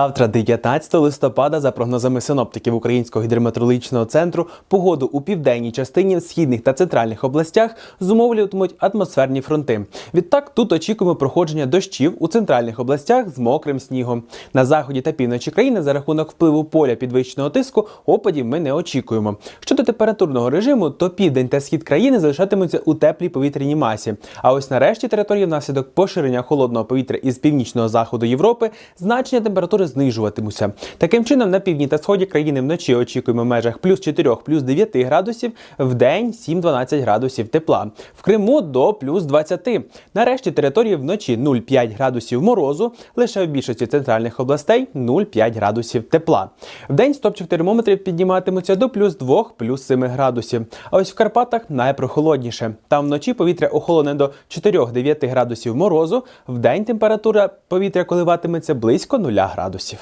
Завтра, 19 листопада, за прогнозами синоптиків Українського гідрометеорологічного центру, погоду у південній частині, східних та центральних областях зумовлюватимуть атмосферні фронти. Відтак тут очікуємо проходження дощів у центральних областях з мокрим снігом. На заході та півночі країни за рахунок впливу поля підвищеного тиску опадів ми не очікуємо. Щодо температурного режиму, то південь та схід країни залишатимуться у теплій повітряній масі. А ось нарешті території внаслідок поширення холодного повітря із північного заходу Європи значення температури знижуватимуться. Таким чином, на півдні та сході країни вночі очікуємо в межах плюс 4, плюс 9 градусів, в день 7-12 градусів тепла. В Криму до плюс 20. Нарешті території вночі 0,5 градусів морозу, лише в більшості центральних областей 0,5 градусів тепла. В день стопчик термометрів підніматимуться до плюс 2, плюс 7 градусів. А ось в Карпатах найпрохолодніше. Там вночі повітря охолоне до 4-9 градусів морозу, в день температура повітря коливатиметься близько 0 градусів ресурсів.